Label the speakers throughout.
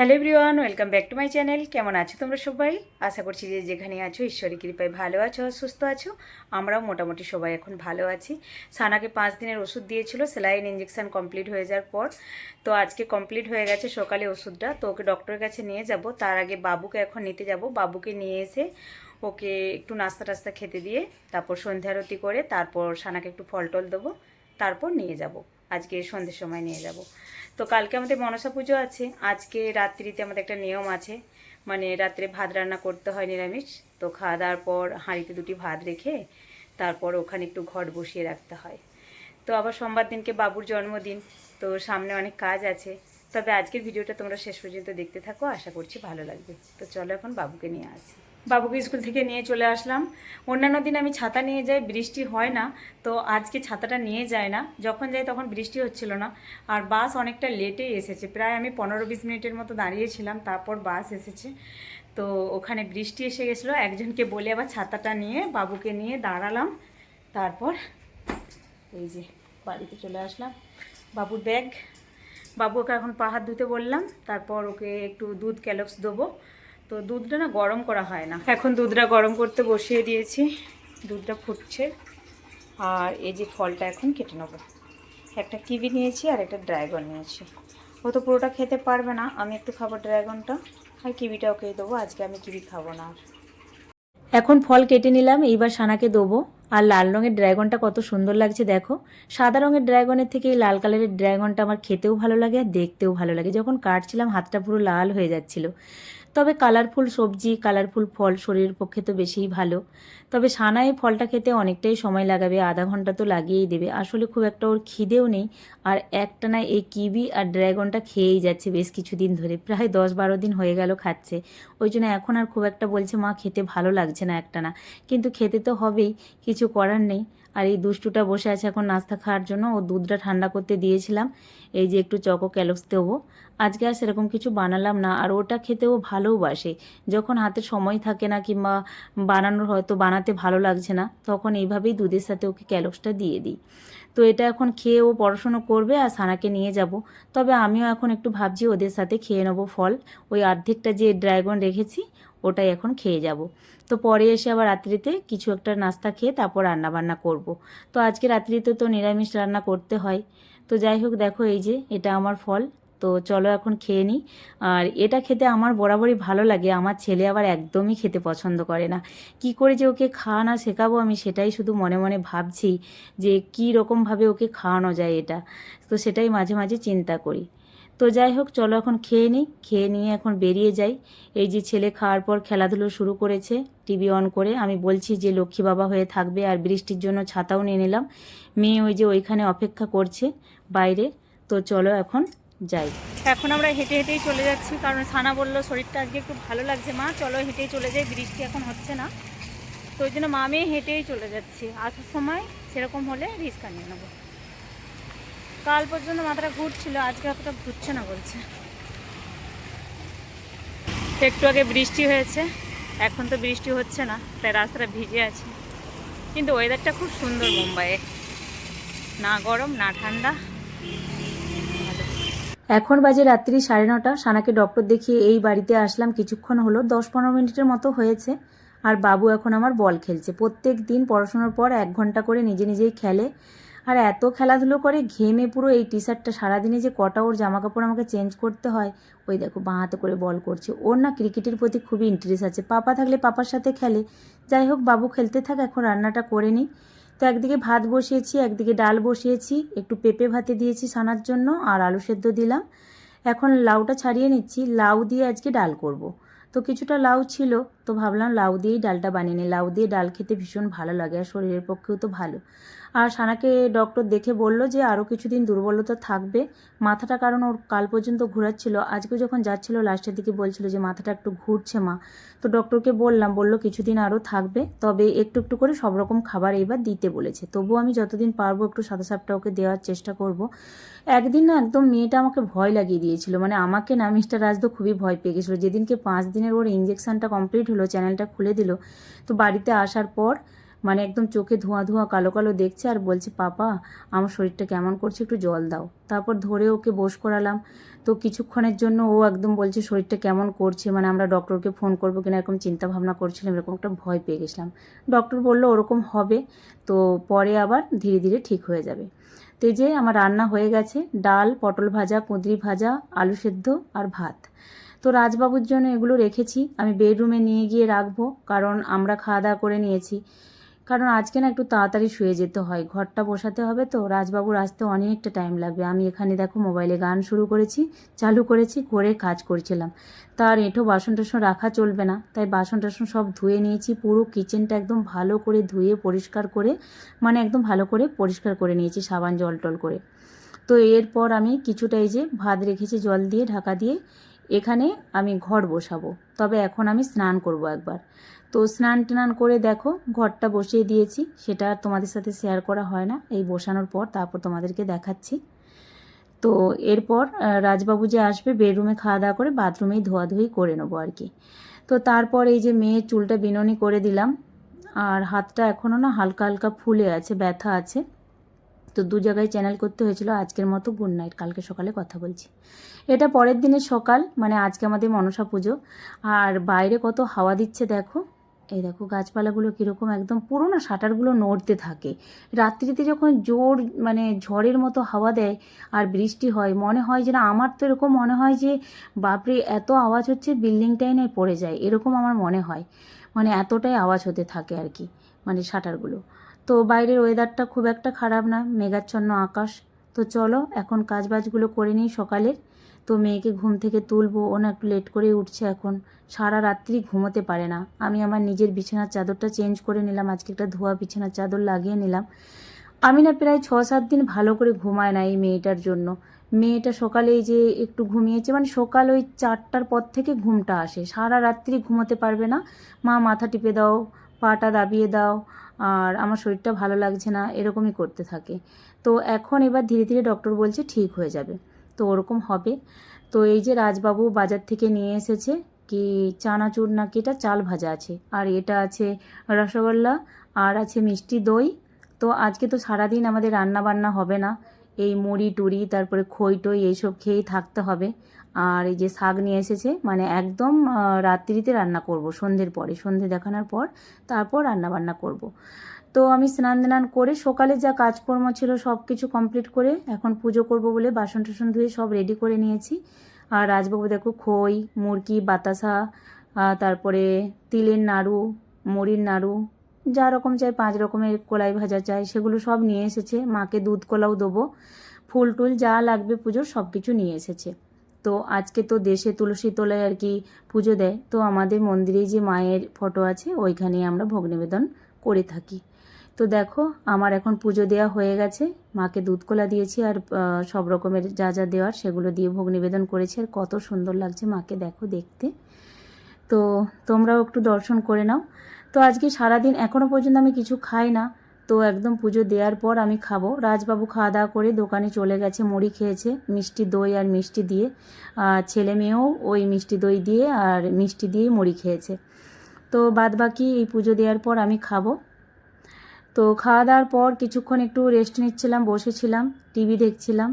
Speaker 1: Hello everyone, welcome back to my channel. কেমন আছো তোমরা সবাই? আশা করছি যে যেখানে আছো ঈশ্বরী কৃপায় ভালো আছো সুস্থ আছো। আমরাও মোটামুটি সবাই এখন ভালো আছি। সানাকে পাঁচ দিনের ওষুধ দিয়েছিল, সেলাইন ইঞ্জেকশন কমপ্লিট হয়ে যাওয়ার পর। তো আজকে কমপ্লিট হয়ে গেছে সকালে ওষুধটা। তো ওকে ডক্টরের কাছে নিয়ে যাব। তার আগে বাবুকে এখন নিতে যাব। বাবুকে নিয়ে এসে ওকে একটু নাস্তা টাস্তা খেতে দিয়ে, তারপর সন্ধ্যা আরতি করে, তারপর সানাকে একটু ফল টল দেবো, তারপর নিয়ে যাব। আজকে সন্ধ্যের সময় নিয়ে যাব। তো কালকে আমাদের মনসা পুজো আছে, আজকে রাত্রিতে আমাদের একটা নিয়ম আছে মানে রাত্রে ভাত রান্না করতে হয় নিরামিষ, তো খাওয়া দাওয়ার পর হাঁড়িতে দুটি ভাত রেখে তারপর ওখানে একটু ঘট বসিয়ে রাখতে হয়। তো আবার সোমবার দিনকে বাবুর জন্মদিন, তো সামনে অনেক কাজ আছে, তবে আজকের ভিডিওটা তোমরা শেষ পর্যন্ত দেখতে থাকো, আশা করছি ভালো লাগবে। তো চলো এখন বাবুকে নিয়ে আসি। বাবুকে স্কুল থেকে নিয়ে চলে আসলাম। অন্যান্য দিন আমি ছাতা নিয়ে যাই, বৃষ্টি হয় না, তো আজকে ছাতাটা নিয়ে যায় না। যখন যাই তখন বৃষ্টি হচ্ছিল না। আর বাস অনেকটা লেটেই এসেছে। প্রায় আমি পনেরো বিশ মিনিটের মতো দাঁড়িয়েছিলাম, তারপর বাস এসেছে। তো ওখানে বৃষ্টি এসে গেছিল। একজনকে বলে আবার ছাতাটা নিয়ে বাবুকে নিয়ে দাঁড়ালাম। তারপর এই যে বাড়িতে চলে আসলাম। বাবুর ব্যাগ। বাবুকে এখন পাহাড় ধুতে বললাম। তারপর ওকে একটু দুধ ক্যালক্স দেবো। তো দুধটা না গরম করা হয় না। এখন দুধটা গরম করতে বসিয়ে দিয়েছি, দুধটা ফুটছে। আর এই যে ফলটা এখন কেটে নেব। একটা কিবি নিয়েছি আর একটা ড্রাগন নিয়েছি। ও তো পুরোটা খেতে পারবে না, আমি একটু খাব ড্রাগনটা। আর কিবিটা ওকে দেবো, আজকে আমি কিবি খাব না আর। এখন ফল কেটে নিলাম, এইবার সানাকে দেবো। আর লাল রঙের ড্রাগনটা কত সুন্দর লাগছে দেখো। সাদা রঙের ড্রাগনের থেকে এই লাল কালারের ড্রাগনটা আমার খেতেও ভালো লাগে আর দেখতেও ভালো লাগে। যখন কাটছিলাম, হাতটা পুরো লাল হয়ে যাচ্ছিল। তবে কালারফুল সবজি, কালারফুল ফল শরীরের পক্ষে তো বেশিই ভালো। তবে সানায় ফলটা খেতে অনেকটাই সময় লাগাবে, আধা ঘণ্টা তো লাগিয়েই দেবে। আসলে খুব একটা ওর খিদেও নেই। আর একটা না এই কিবি আর ড্রাগনটা খেয়েই যাচ্ছে বেশ কিছুদিন ধরে। প্রায় দশ বারো দিন হয়ে গেল খাচ্ছে। ওই জন্য এখন আর খুব একটা বলছে, মা, খেতে ভালো লাগছে না একটা না কিন্তু খেতে তো হবেই, কিছু করার নেই। আর এই দুষ্টুটা বসে আছে এখন নাস্তা খাওয়ার জন্য। ও দুধটা ঠান্ডা করতে দিয়েছিলাম। এই যে একটু চকো ক্যালক্স দেবো। আজকে আর সেরকম কিছু বানালাম না। আর ওটা খেতেও ভালোবাসে। যখন হাতে সময় থাকে না কিংবা বানানোর হয়তো বানাতে ভালো লাগছে না, তখন এইভাবেই দুধের সাথে ওকে ক্যালক্সটা দিয়ে দিই। তো এটা এখন খেয়ে ও পড়াশুনো করবে আর সানাকে নিয়ে যাব। তবে আমিও এখন একটু ভাবছি ওদের সাথে খেয়ে নেব ফল। ওই অর্ধেকটা যে ড্রাগন রেখেছি, ওটাই এখন খেয়ে যাব। তো পরে এসে আবার রাত্রিতে কিছু একটা নাস্তা খেয়ে তারপর রান্না বান্না করব। তো আজকে রাত্রিতে তো নিরামিষ রান্না করতে হয়। তো যাই হোক, দেখো এই যে এটা আমার ফল। তো চলো এখন খেয়ে নিই আর এটা খেতে আমার বরাবরই ভালো লাগে। আমার ছেলে আবার একদমই খেতে পছন্দ করে না। কি করে যে ওকে খাওয়ানো শেখাবো আমি সেটাই শুধু মনে মনে ভাবছি যে কী রকমভাবে ওকে খাওয়ানো যায় এটা। তো সেটাই মাঝে মাঝে চিন্তা করি। তো যাই হোক, চলো এখন খেয়ে নিই খেয়ে নিয়ে এখন বেরিয়ে যাই। এই যে ছেলে খাওয়ার পর খেলাধুলো শুরু করেছে টিভি অন করে। আমি বলছি যে লক্ষ্মী বাবা হয়ে থাকবে আর বৃষ্টির জন্য ছাতাও নিয়ে নিলাম। মেয়ে ওই যে ওইখানে অপেক্ষা করছে বাইরে। তো চলো এখন যাই। এখন আমরা হেঁটে হেঁটেই চলে যাচ্ছি, কারণ সানা বলল শরীরটা আজকে একটু ভালো লাগছে। মা, চলো হেঁটেই চলে যাই, বৃষ্টি এখন হচ্ছে না। তো ওই জন্য মা মেয়ে হেঁটেই চলে যাচ্ছি। আসার সময় সেরকম হলে রিস্কা নিয়ে নেব। কাল পর্যন্ত মাথাটা ঘুরছিল, আজকে অতটা ঘুরছে না বলছে। একটু আগে বৃষ্টি হয়েছে, এখন তো বৃষ্টি হচ্ছে না, তাই রাস্তাটা ভিজে আছে। কিন্তু ওয়েদারটা খুব সুন্দর মুম্বাইয়ে। না গরম, না ঠান্ডা। এখন বাজে রাত্রি সাড়ে নটা। সানাকে ডক্টর দেখিয়ে এই বাড়িতে আসলাম। কিছুক্ষণ হলো দশ পনেরো মিনিটের মতো হয়েছে। আর বাবু এখন আমার বল খেলছে। প্রত্যেক দিন পড়াশোনার পর এক ঘণ্টা করে নিজে নিজেই খেলে। আর এত খেলাধুলো করে, ঘেমে পুরো এই টি শার্টটা সারাদিনে যে কটা ওর জামা কাপড় আমাকে চেঞ্জ করতে হয়, ওই দেখো বাঁ হাতে করে বল করছে। ওর না ক্রিকেটের প্রতি খুবই ইন্টারেস্ট আছে। পাপা থাকলে পাপার সাথে খেলে। যাই হোক, বাবু খেলতে থাক, এখন রান্নাটা করে নিই। তো একদিকে ভাত বসিয়েছি, একদিকে ডাল বসিয়েছি। একটু পেঁপে ভাতে দিয়েছি সানার জন্য আর আলু সেদ্ধ দিলাম। এখন লাউটা ছাড়িয়ে নিচ্ছি। লাউ দিয়ে আজকে ডাল করব। তো কিছুটা লাউ ছিল, তো ভাবলাম লাউ দিয়েই ডালটা বানিয়ে নিই। লাউ দিয়ে ডাল খেতে ভীষণ ভালো লাগে আর শরীরের পক্ষেও তো ভালো। আর সানাকে ডক্টর দেখে বলল যে আরও কিছুদিন দুর্বলতা থাকবে। মাথাটা কারণ ওর কাল পর্যন্ত ঘোরাচ্ছিল। আজকে যখন যাচ্ছিল, লাস্টের দিকে বলছিল যে, মাথাটা একটু ঘুরছে মা। তো ডক্টরকে বললাম, বলল কিছুদিন আরও থাকবে, তবে একটু একটু করে সব রকম খাবার এইবার দিতে বলেছে। তবুও আমি যতদিন পারব একটু সাদা সাপটা ওকে দেওয়ার চেষ্টা করব। একদিন না একদম মেয়েটা আমাকে ভয় লাগিয়ে দিয়েছিল। মানে আমাকে না, মিস্টার রাজদো খুবই ভয় পেয়ে গেছিল। যেদিনকে পাঁচ দিনের ওর ইঞ্জেকশনটা কমপ্লিট হলো চ্যানেলটা খুলে দিল। তো বাড়িতে আসার পর মানে একদম চোখে ধোঁয়া ধোঁয়া কালো কালো দেখছে আর বলছে, পাপা, আমার শরীরটা কেমন করছে? একটু জল দাও। তারপর ধরে ওকে বস করালাম। তো কিছুক্ষণের জন্য ও একদম বলছে, শরীরটা কেমন করছে? মানে আমরা ডক্টরকে ফোন করব কিনা? এরকম চিন্তা ভাবনা করছিলাম, এরকম একটা ভয় পেয়ে গেছিলাম। ডক্টর বলল, ওরকম হবে। তো পরে আবার ধীরে ধীরে ঠিক হয়ে যাবে। তো যে আমার রান্না হয়ে গেছে, ডাল, পটল ভাজা, কুঁদরি ভাজা, আলু সেদ্ধ আর ভাত। তো রাজবাবুর জন্য এগুলো রেখেছি, আমি বেডরুমে নিয়ে গিয়ে রাখব, কারণ আমরা খাওয়া দাওয়া করে নিয়েছি। কারণ আজকে না একটু তাড়াতাড়ি শুয়ে যেতে হয়, ঘরটা বসাতে হবে তো, রাজবাবুর আসতে অনেকটা টাইম লাগবে। আমি এখানে দেখো মোবাইলে গান শুরু করেছি, চালু করেছি, করে কাজ করছিলাম। তার এঁঠো বাসন টাসন রাখা চলবে না, তাই বাসন টাসন সব ধুয়ে নিয়েছি, পুরো কিচেনটা একদম ভালো করে ধুয়ে পরিষ্কার করে মানে একদম ভালো করে পরিষ্কার করে নিয়েছি, সাবান জল টল করে। তো এরপর আমি কিছুটা এই যে ভাত রেখেছি জল দিয়ে, ঢাকা দিয়ে এখানে আমি ঘর বসাবো। তবে এখন আমি স্নান করব একবার। তো স্নান টান করে দেখো, ঘরটা বসিয়ে দিয়েছি। সেটা তোমাদের সাথে শেয়ার করা হয় না। এই বসানোর পর তারপর তোমাদেরকে দেখাচ্ছি। তো এরপর রাজবাবু যে আসবে, বেডরুমে খাওয়া দাওয়া করে বাথরুমেই ধোয়াধুয়ি করে নেব আর কি। তো তারপর এই যে মেয়ের চুলটা বিননি করে দিলাম। আর হাতটা এখনও না হালকা হালকা ফুলে আছে, ব্যথা আছে। তো দু জায়গায় চ্যানেল করতে হয়েছিল, আজকের মতো গুড নাইট কালকে সকালে কথা বলছি। এটা পরের দিনের সকাল মানে আজকে আমাদের মনসা পুজো। আর বাইরে কত হাওয়া দিচ্ছে দেখো। এই দেখো গাছপালাগুলো কীরকম একদম পুরো না শাটারগুলো নড়তে থাকে। রাত্রিতে যখন জোর মানে ঝড়ের মতো হাওয়া দেয় আর বৃষ্টি হয়, মনে হয় যে না আমার তো এরকম মনে হয় যে, বাপরে, এত আওয়াজ হচ্ছে বিল্ডিংটাই নাই, পড়ে যায়। এরকম আমার মনে হয়। মানে এতটাই আওয়াজ হতে থাকে আর কি মানে শাটারগুলো। তো বাইরের ওয়েদারটা খুব একটা খারাপ না, মেঘাচ্ছন্ন আকাশ। তো চলো, এখন কাজবাজগুলো করে নিই সকালের। তো মেয়েকে ঘুম থেকে তুলবো, ও না একটু লেট করেই উঠছে এখন। সারা রাত্রি ঘুমোতে পারে না। আমি আমার নিজের বিছানার চাদরটা চেঞ্জ করে নিলাম, আজকে একটা ধোয়া বিছানার চাদর লাগিয়ে নিলাম। আমি না প্রায় ছ সাত দিন ভালো করে ঘুমায় না এই মেয়েটার জন্য। মেয়েটা সকালে যে একটু ঘুমিয়েছে মানে সকাল ওই চারটার পর থেকে ঘুমটা আসে। সারা রাত্রি ঘুমোতে পারবে না। মা মাথা টিপে দাও, পাটা দাবিয়ে দাও আর আমার শরীরটা ভালো লাগছে না, এরকমই করতে থাকে। তো এখন এবার ধীরে ধীরে ডক্টর বলছে ঠিক হয়ে যাবে। তো ওরকম হবে। তো এই যে রাজবাবু বাজার থেকে নিয়ে এসেছে কি চানাচুর নাকি এটা চাল ভাজা আছে। আর এটা আছে রসগোল্লা, আর আছে মিষ্টি দই। তো আজকে তো সারাদিন আমাদের রান্না বান্না হবে না। এই মুড়ি টুড়ি, তারপরে খই টই, এইসব খেয়েই থাকতে হবে। আর এই যে শাক নিয়ে এসেছে মানে একদম রাত্রিতে রান্না করব, সন্ধ্যের পরে। সন্ধে দেখানোর পর তারপর রান্না বান্না করব। তো আমি স্নান দান করে সকালে যা কাজকর্ম ছিল সব কিছু কমপ্লিট করে এখন পুজো করব বলে বাসন টাসন ধুয়ে সব রেডি করে নিয়েছি। আর রাজবাবু দেখো, খই, মুরগি, বাতাসা তারপরে তিলের নাড়ু, মুড়ির নাড়ু, যা রকম চাই, পাঁচ রকমের কলাই ভাজা চাই, সেগুলো সব নিয়ে এসেছে। মাকে দুধ কলাও দেবো। ফুল টুল যা লাগবে পুজোর সব কিছু নিয়ে এসেছে। তো আজকে তো দেশে তুলসী তলায় আর কি পুজো দেয়। তো আমাদের মন্দিরে যে মায়ের ফটো আছে ওইখানে আমরা ভোগ নিবেদন করে থাকি। তো দেখো, আমার এখন পুজো দেওয়া হয়ে গেছে। মাকে দুধ কলা দিয়েছি আর সব রকমের যা যা দেওয়ার সেগুলো দিয়ে ভোগ নিবেদন করেছি। আর কত সুন্দর লাগছে মাকে দেখো দেখতে। তো তোমরাও একটু দর্শন করে নাও। তো আজকে সারাদিন এখনও পর্যন্ত আমি কিছু খাই না। তো একদম পুজো দেওয়ার পর আমি খাব। রাজবাবু খাওয়া দাওয়া করে দোকানে চলে গেছে, মুড়ি খেয়েছে, মিষ্টি দই আর মিষ্টি দিয়ে। আর ছেলে মেয়েও ওই মিষ্টি দই দিয়ে আর মিষ্টি দিয়ে মুড়ি খেয়েছে। তো বাদ বাকি এই পুজো দেওয়ার পর আমি খাব। তো খাওয়া দাওয়ার পর কিছুক্ষণ একটু রেস্ট নিচ্ছিলাম, বসেছিলাম টিভি দেখছিলাম।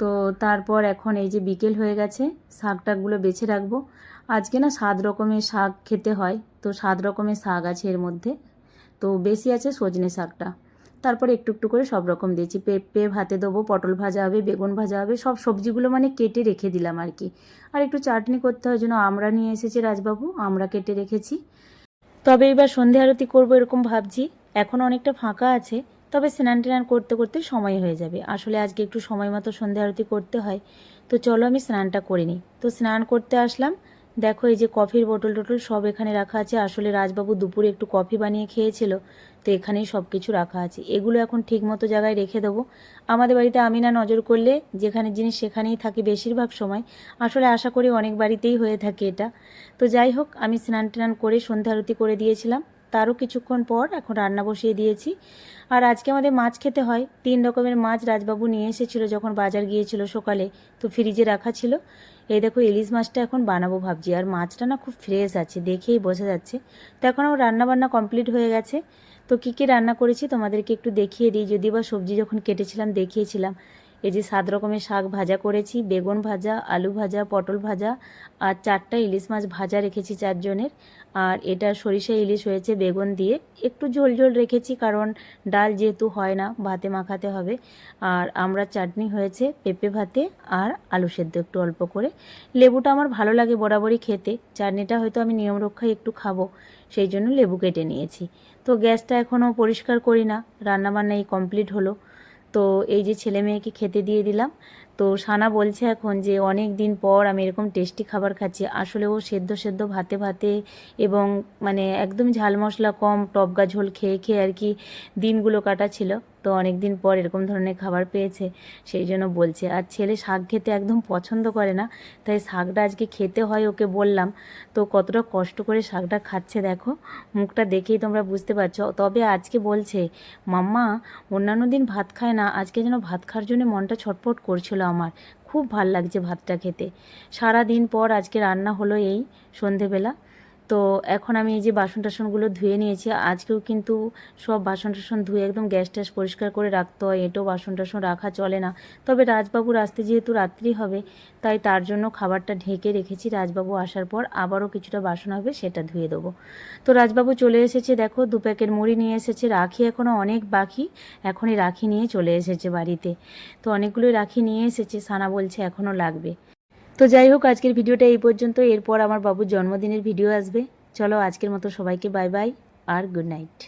Speaker 1: তো তারপর এখন এই যে বিকেল হয়ে গেছে শাক টাকগুলো বেছে রাখব। আজকে না সাত রকমের শাক খেতে হয়, তো সাত রকমের শাক আছে এর মধ্যে। তো বেশি আছে সজনে শাকটা। তারপরে একটু একটু করে সব রকম দিয়েছি। পেঁপে ভাতে দেবো, পটল ভাজা হবে, বেগুন ভাজা হবে, সব সবজিগুলো মানে কেটে রেখে দিলাম আর কি। আর একটু চাটনি করতে হয় জন্য আমরা নিয়ে এসেছি রাজবাবু, আমরা কেটে রেখেছি। তবে এবার সন্ধে আরতি করব এরকম ভাবছি। এখন অনেকটা ফাঁকা আছে, তবে স্নান টান করতে করতে সময় হয়ে যাবে। আসলে আজকে একটু সময় মতো সন্ধে আরতি করতে হয়। তো চলো আমি স্নানটা করে নিই। তো স্নান করতে আসলাম দেখো, এই যে কফির বোটল টোটল সব এখানে রাখা আছে। আসলে রাজবাবু দুপুরে একটু কফি বানিয়ে খেয়েছিল, তো এখানেই সব কিছু রাখা আছে। এগুলো এখন ঠিক মতো জায়গায় রেখে দেবো। আমাদের বাড়িতে আমি না নজর করলে যেখানে জিনিস সেখানেই থাকি বেশিরভাগ সময়। আসলে আশা করি অনেক বাড়িতেই হয়ে থাকে এটা। তো যাই হোক, আমি স্নান টান করে সন্ধ্যা আরতি করে দিয়েছিলাম। তারও কিছুক্ষণ পর এখন রান্না বসিয়ে দিয়েছি। আর আজকে আমাদের মাছ খেতে হয়। তিন রকমের মাছ রাজবাবু নিয়ে এসেছিল যখন বাজার গিয়েছিল সকালে, তো ফ্রিজে রাখা ছিল। এই দেখো ইলিশ মাছটা এখন বানাবো ভাবছি। আর মাছটা না খুব ফ্রেশ আছে, দেখেই বোঝা যাচ্ছে। তো এখন আমার রান্না বান্না কমপ্লিট হয়ে গেছে। তো কী কী রান্না করেছি তোমাদেরকে একটু দেখিয়ে দিই। যদি বা সবজি যখন কেটেছিলাম, দেখিয়েছিলাম। এই যে সাত রকমের শাক ভাজা করেছি, বেগুন ভাজা, আলু ভাজা, পটল ভাজা, আর চারটা ইলিশ মাছ ভাজা রেখেছি চারজনের। আর এটা সরিষা ইলিশ হয়েছে বেগুন দিয়ে। একটু ঝোল ঝোল রেখেছি কারণ ডাল যেহেতু হয় না, ভাতে মাখাতে হবে। আর আমরা চাটনি হয়েছে পেঁপে ভাতে আর আলু সেদ্ধ একটু অল্প করে। লেবুটা আমার ভালো লাগে বরাবরই খেতে। চাটনিটা হয়তো আমি নিয়ম রক্ষায় একটু খাব, সেই জন্য লেবু কেটে নিয়েছি। তো গ্যাসটা এখনও পরিষ্কার করি না রান্নাবান্না এই কমপ্লিট হলো। তো এই যে ছেলে মেয়েকে খেতে দিয়ে দিলাম তো সানা বলছে এখন যে অনেক দিন পর আমি এরকম টেস্টি খাবার খাচ্ছি। আসলে ও সেদ্ধ সেদ্ধ ভাতে ভাতে এবং মানে একদম ঝাল মশলা কম টপগা ঝোল খেয়ে খেয়ে আর কি দিনগুলো কাটাচ্ছিল। তো অনেক দিন পর এরকম ধরনের খাবার পেয়েছে, সেই জন্য বলছে। আর ছেলে শাক খেতে একদম পছন্দ করে না, তাই শাকটা আজকে খেতে হয় ওকে বললাম। তো কতটা কষ্ট করে শাকটা খাচ্ছে দেখো, মুখটা দেখেই তোমরা বুঝতে পারছ। তবে আজকে বলছে, মাম্মা, অন্যান্য দিন ভাত খায় না, আজকে যেন ভাত খাওয়ার জন্য মনটা ছটফট করছিল আমার। খুব ভালো লাগছে ভাতটা খেতে। সারা দিন পর আজকে রান্না হলো এই সন্ধেবেলা। তো এখন আমি এই যে বাসন টাসনগুলো ধুয়ে নিয়েছি, আজকেও কিন্তু সব বাসন টাসন ধুয়ে একদম গ্যাস ট্যাস পরিষ্কার করে রাখতে হয়, এঁটো বাসন টাসন রাখা চলে না। তবে রাজবাবুর আসতে যেহেতু রাত্রি হবে, তাই তার জন্য খাবারটা ঢেকে রেখেছি, রাজবাবু আসার পর আবারও কিছুটা বাসন হবে সেটা ধুয়ে দেবো। তো রাজবাবু চলে এসেছে, দেখো দু প্যাকেট মুড়ি নিয়ে এসেছে, রাখি এখনও অনেক বাকি, এখনই রাখি নিয়ে চলে এসেছে বাড়িতে। তো অনেকগুলোই রাখি নিয়ে এসেছে, সানা বলছে এখনও লাগবে। তো যাই হোক, আজকের ভিডিওটা এই পর্যন্ত। এরপর আমার বাবুর জন্মদিনের ভিডিও আসবে। চলো আজকের মতো সবাইকে বাই বাই আর গুড নাইট